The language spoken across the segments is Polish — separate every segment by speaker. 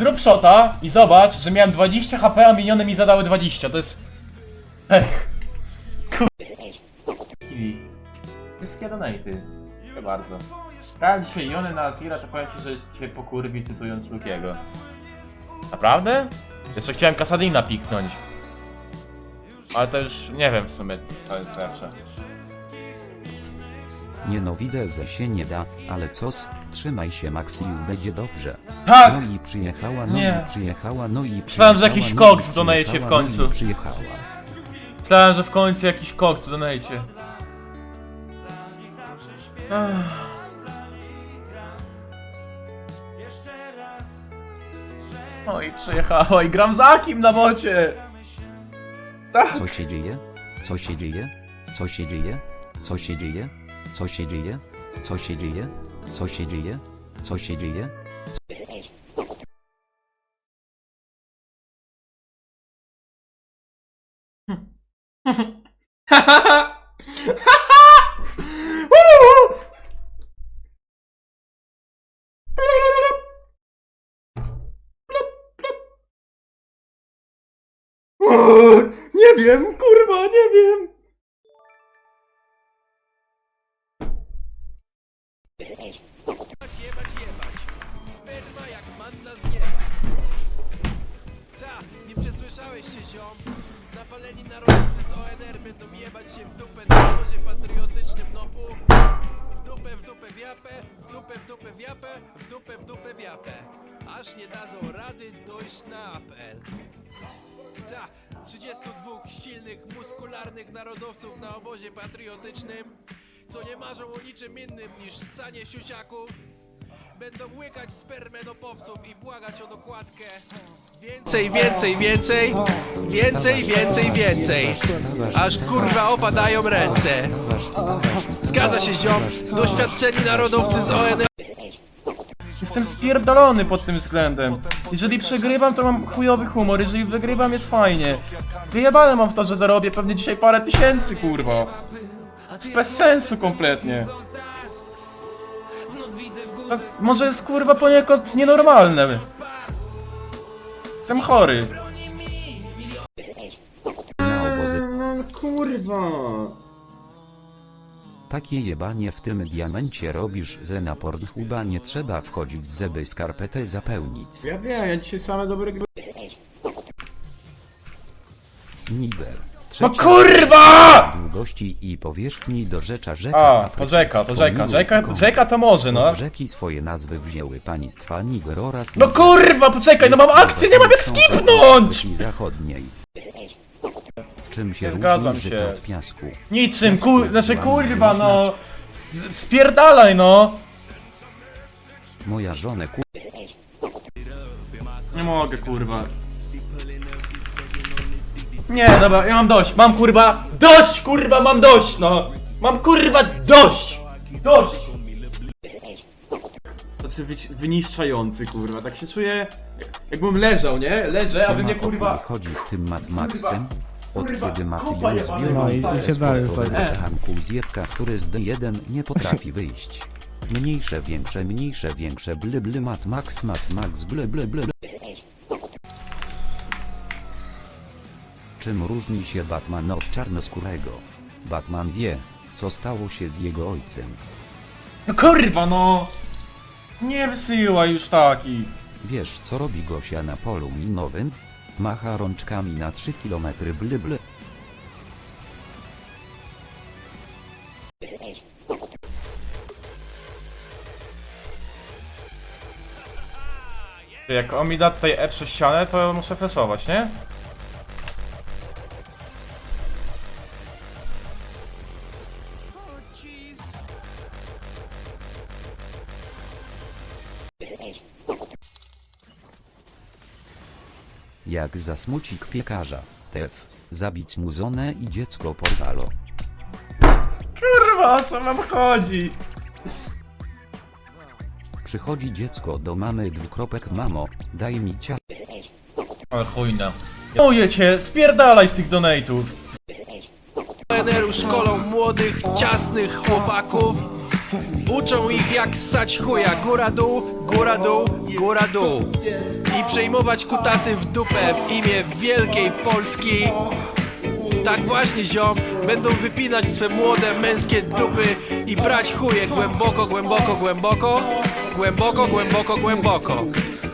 Speaker 1: Zrób shota i zobacz, że miałem 20 HP, a miniony mi zadały 20. To jest... Ech. Kiwi. Wszystkie donaty. Dziękuję bardzo. Grałem dzisiaj Jony na Azira, to powiem ci, że cię pokurwi cytując Lukiego. Naprawdę? Jeszcze chciałem Kasadina piknąć. Ale to już nie wiem w sumie, co jest lepsze.
Speaker 2: Nienawidzę ze się nie da, ale cos, trzymaj się Max i będzie dobrze.
Speaker 1: Tak!
Speaker 2: No i przyjechała, no
Speaker 1: Nie.
Speaker 2: i przyjechała, no i
Speaker 1: Myślałem, że
Speaker 2: przyjechała,
Speaker 1: jakiś
Speaker 2: no i
Speaker 1: koks w donacie w
Speaker 2: przyjechała,
Speaker 1: końcu.
Speaker 2: No i przyjechała.
Speaker 1: Myślałem, że w końcu jakiś koks donajcie. No i przyjechała i gram za kim na
Speaker 2: się dzieje? Co się dzieje? Co się dzieje? Co się dzieje? Co się dzieje? Toşiriye, toşiriye, toşiriye, toşiriye.
Speaker 1: Nie wiem, kurwa, nie wiem.
Speaker 3: Sperma jak manna z nieba. Ta, nie przesłyszałeś się ziom? Napaleni narodowcy z ONR będą jebać się w dupę na wozie patriotycznym nopu. W dupę, w dupę wiapę, w dupę, w dupę wiapę, w dupę, w dupę wiapę. Aż nie dadzą rady dojść na apel. Ta, 32 silnych, muskularnych narodowców na obozie patriotycznym, co nie marzą o niczym innym niż sanie siusiaków, będą łykać spermenopowców i błagać o dokładkę. Więcej, więcej, więcej, więcej, więcej, więcej. Aż kurwa opadają ręce. Zgadza się ziom, doświadczeni narodowcy z ONR
Speaker 1: Jestem spierdolony pod tym względem. Jeżeli przegrywam, to mam chujowy humor, jeżeli wygrywam, jest fajnie. Wyjebane mam w to, że zarobię pewnie dzisiaj parę tysięcy, kurwa. Jest bez sensu kompletnie. To może jest kurwa poniekąd nienormalne. Jestem chory. No kurwa.
Speaker 2: Takie jebanie w tym diamencie robisz, że na Pornhuba nie trzeba wchodzić, żeby skarpetę zapełnić.
Speaker 1: Ja wiem, ja dzisiaj same dobre gry.
Speaker 2: Niger.
Speaker 1: No kurwa!
Speaker 2: długości i powierzchni do rzecza rzeka
Speaker 1: A,
Speaker 2: Afryki.
Speaker 1: to rzeka, to rzeka.
Speaker 2: Pomimo
Speaker 1: Rzeka, rzeka to może, no.
Speaker 2: Rzeki swoje nazwy wzięły państwa Niger oraz
Speaker 1: No kurwa, poczekaj, no mam akcję, nie mam jak skipnąć!
Speaker 2: Afryki Zachodniej. Czym się
Speaker 1: zgadzam
Speaker 2: różni
Speaker 1: się.
Speaker 2: od piasku?
Speaker 1: Niczym, kur... znaczy kurwa, no. Z- Spierdalaj, no.
Speaker 2: Moja żonę ku...
Speaker 1: Nie mogę, kurwa. Nie, dobra, ja mam dość, mam kurwa, dość, kurwa, mam dość, no. Mam kurwa dość, dość. Tacy wyci- wyniszczający, kurwa, tak się czuję, jakbym leżał, nie? Leżę, a wy mnie, kurwa...
Speaker 2: chodzi z tym Mad Maxem? Od
Speaker 1: Kurwa,
Speaker 2: kiedy
Speaker 1: kupa
Speaker 2: Matyjon
Speaker 1: jebana.
Speaker 2: zbiorą
Speaker 1: No i- i się
Speaker 4: dalej.
Speaker 2: Hanku zjebka, który z D1 nie potrafi wyjść. Mniejsze, większe, mniejsze, większe, bly bly Mad Max, Mad Max, bly bly bly. Czym różni się Batman od czarnoskórego? Batman wie, co stało się z jego ojcem.
Speaker 1: No kurwa, no. Nie wysyłaj już taki.
Speaker 2: Wiesz co robi Gosia na polu minowym? Macha rączkami na 3 km bly bly.
Speaker 1: Jak on mi da tutaj E przez ścianę, to muszę flashować, nie?
Speaker 2: Jak zasmucik piekarza. Tef. Zabić mu żonę i dziecko portalo.
Speaker 1: Kurwa, o co wam chodzi?
Speaker 2: Przychodzi dziecko do mamy dwukropek mamo, daj mi cia...
Speaker 1: Ale chujna. Mówię cię, spierdalaj z tych donate'ów.
Speaker 3: ONR-u szkolą młodych, ciasnych chłopaków. Uczą ich jak ssać chuja góra dół, góra dół, góra dół. I przejmować kutasy w dupę w imię wielkiej Polski. Tak właśnie ziom, będą wypinać swe młode męskie dupy i brać chuje głęboko, głęboko, głęboko, głęboko, głęboko, głęboko.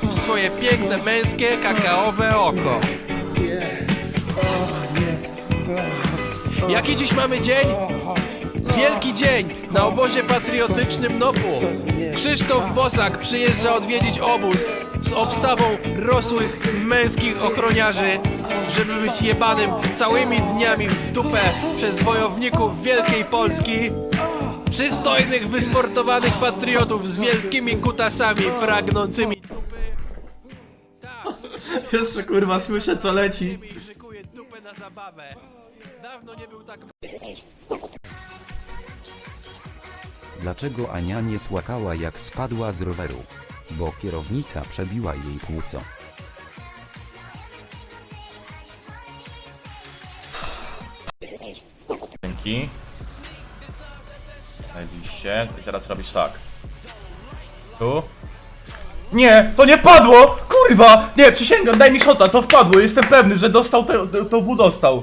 Speaker 3: W swoje piękne męskie kakaowe oko. Jaki dziś mamy dzień? Wielki dzień na obozie patriotycznym Nopu. Krzysztof Bosak przyjeżdża odwiedzić obóz z obstawą rosłych męskich ochroniarzy, żeby być jebanym całymi dniami w dupę przez wojowników Wielkiej Polski. Przystojnych, wysportowanych patriotów z wielkimi kutasami pragnącymi dupy. Tak,
Speaker 1: Jeszcze kurwa słyszę co leci.
Speaker 3: i szykuje dupę na zabawę. Dawno nie był tak
Speaker 2: Dlaczego Ania nie płakała jak spadła z roweru? Bo kierownica przebiła jej płuco.
Speaker 1: Dzięki. Zajebiście. I teraz robisz tak. Tu. Nie, to nie padło! Kurwa! Nie, przysięgam, daj mi shota, to wpadło. Jestem pewny, że dostał to, to dostał.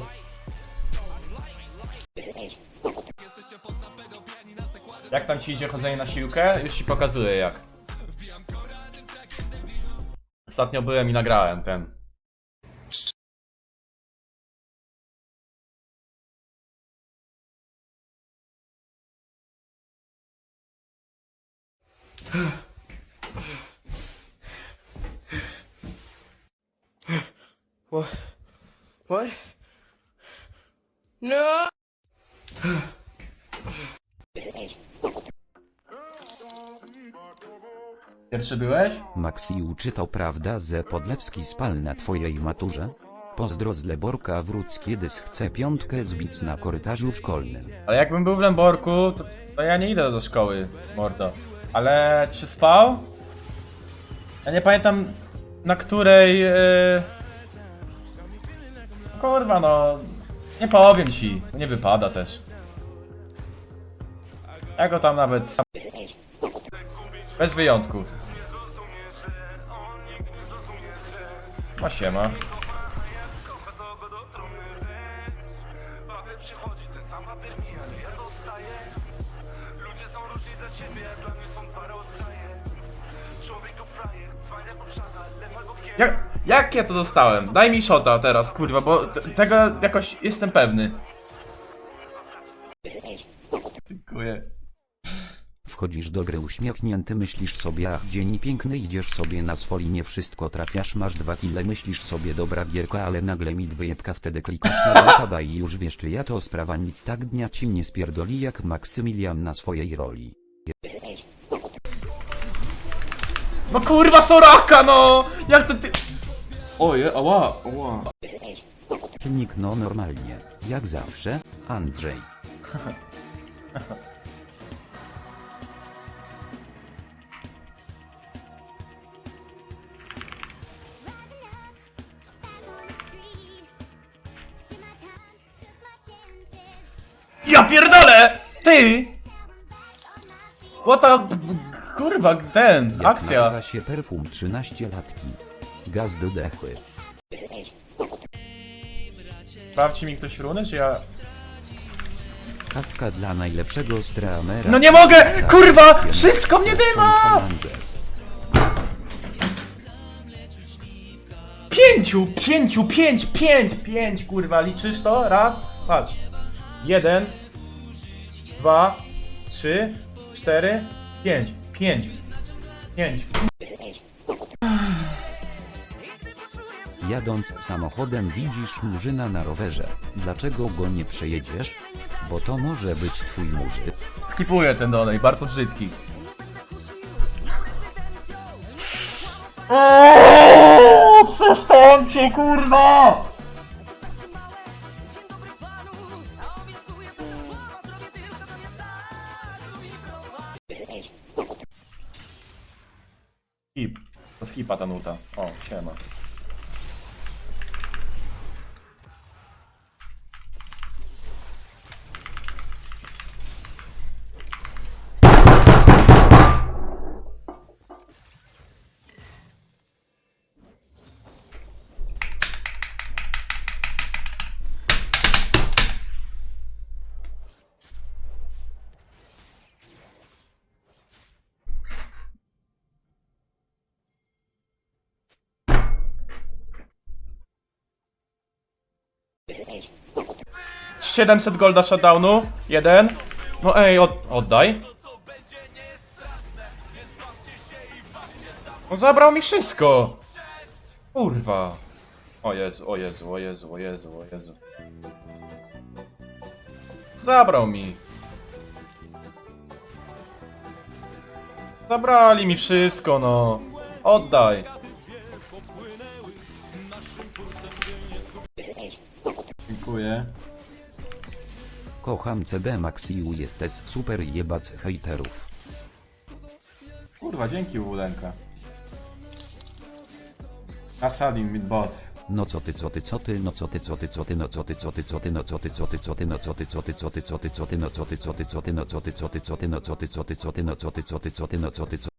Speaker 1: Jak tam ci idzie chodzenie na siłkę? Już ci pokazuję jak. Ostatnio byłem i nagrałem ten.
Speaker 4: What? What? No!
Speaker 1: Pierwszy byłeś?
Speaker 2: Maxiu czy to prawda, że Podlewski spal na twojej maturze? Pozdro z Leborka wróć kiedy chce piątkę zbić na korytarzu szkolnym.
Speaker 1: Ale jakbym był w Lęborku, to, to ja nie idę do szkoły, mordo. Ale czy spał? Ja nie pamiętam na której... Yy... Kurwa no... Nie powiem ci, nie wypada też. Ja go tam nawet... Bez wyjątków. No siema. Jak, jak ja to dostałem? Daj mi shota teraz, kurwa, bo tego jakoś jestem pewny. Dziękuję.
Speaker 2: Wchodzisz do gry uśmiechnięty myślisz sobie ach dzień piękny idziesz sobie na swoli nie wszystko trafiasz masz dwa kile myślisz sobie dobra gierka ale nagle mi wyjebka wtedy klikasz na databa i już wiesz czy ja to sprawa nic tak dnia ci nie spierdoli jak Maksymilian na swojej roli.
Speaker 1: No kurwa Soraka, no! Jak to ty... Oje, ała, ała.
Speaker 2: Silnik no normalnie, jak zawsze, Andrzej.
Speaker 1: Ty! What the... Kurwa, ten,
Speaker 2: Jak
Speaker 1: akcja.
Speaker 2: nazywa się perfum 13 latki. Gaz do dechy.
Speaker 1: Sprawdź mi ktoś runy, czy ja...
Speaker 2: Kaska dla najlepszego streamera.
Speaker 1: No nie mogę! Kurwa! Wszystko mnie dyma! Pięciu, pięciu, pięć, pięć, pięć, kurwa, liczysz to? Raz, patrz. Jeden, dwa, trzy, cztery, pięć, pięć, pięć.
Speaker 2: Jadąc samochodem widzisz murzyna na rowerze. Dlaczego go nie przejedziesz? Bo to może być twój murzyn.
Speaker 1: Skipuję ten dolej, bardzo brzydki. Oooo, przestańcie, kurwa! Skipa ta. O, siema. 700 golda shutdownu. Jeden. No ej, od, oddaj. No zabrał mi wszystko. Kurwa. O Jezu, o Jezu, o Jezu, o Jezu, o Jezu. Zabrał mi. Zabrali mi wszystko, no. Oddaj. Dziękuję.
Speaker 2: Kocham CB Maxiu jesteś super jebac hejterów.
Speaker 1: Kurwa, dzięki Ulenka. Asadin midbot.
Speaker 2: No co ty co ty co ty no co ty co ty co ty no co ty co ty co ty no co ty co ty co ty no co ty co ty co ty co ty co ty no co ty co ty co ty no co ty co ty co ty no co ty co ty co ty no co ty co ty co ty no co ty co